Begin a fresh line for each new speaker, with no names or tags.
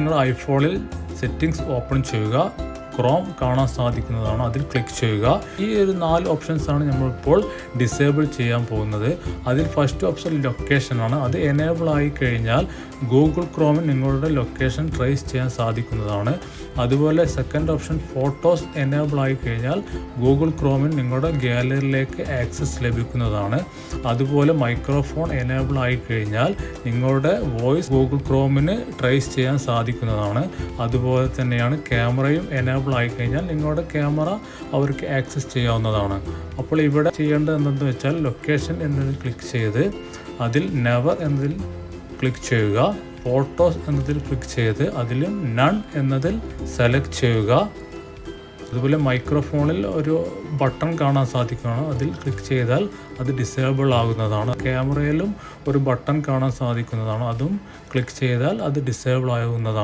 നിങ്ങൾ ഐഫോണിൽ settings open ചെയ്യുക. ക്രോം കാണാൻ സാധിക്കുന്നതാണ്. അതിൽ ക്ലിക്ക് ചെയ്യുക. ഈ ഒരു നാല് ഓപ്ഷൻസ് ആണ് നമ്മളിപ്പോൾ ഡിസേബിൾ ചെയ്യാൻ പോകുന്നത്. അതിൽ ഫസ്റ്റ് ഓപ്ഷൻ ലൊക്കേഷനാണ് അത് എനേബിൾ ആയി കഴിഞ്ഞാൽ ഗൂഗിൾ ക്രോമിൽ നിങ്ങളുടെ ലൊക്കേഷൻ ട്രേസ് ചെയ്യാൻ സാധിക്കുന്നതാണ്. അതുപോലെ സെക്കൻഡ് ഓപ്ഷൻ ഫോട്ടോസ് എനേബിൾ ആയി കഴിഞ്ഞാൽ ഗൂഗിൾ ക്രോമിൽ നിങ്ങളുടെ ഗാലറിയിലേക്ക് ആക്സസ് ലഭിക്കുന്നതാണ്. അതുപോലെ മൈക്രോഫോൺ എനേബിൾ ആയി കഴിഞ്ഞാൽ നിങ്ങളുടെ വോയിസ് ഗൂഗിൾ ക്രോമിന് ട്രേസ് ചെയ്യാൻ സാധിക്കുന്നതാണ്. അതുപോലെ തന്നെയാണ് ക്യാമറയും എനേബിൾ ആയി കഴിഞ്ഞാൽ നിങ്ങളുടെ ക്യാമറ അവർക്ക് ആക്സസ് ചെയ്യാവുന്നതാണ്. അപ്പോൾ ഇവിടെ ചെയ്യേണ്ടത് എന്തെന്ന് വെച്ചാൽ ലൊക്കേഷൻ എന്നതിൽ ക്ലിക്ക് ചെയ്ത് അതിൽ നെവർ എന്നതിൽ ക്ലിക്ക് ചെയ്യുക. ഫോട്ടോസ് എന്നതിൽ ക്ലിക്ക് ചെയ്ത് അതിലും നൺ എന്നതിൽ സെലക്ട് ചെയ്യുക. അതുപോലെ മൈക്രോഫോണിൽ ഒരു ബട്ടൺ കാണാൻ സാധിക്കുകയാണ്. അതിൽ ക്ലിക്ക് ചെയ്താൽ അത് ഡിസേബിൾ ആകുന്നതാണ്. ക്യാമറയിലും ഒരു ബട്ടൺ കാണാൻ സാധിക്കുന്നതാണ്. അതും ക്ലിക്ക് ചെയ്താൽ അത് ഡിസേബിൾ ആകുന്നതാണ്.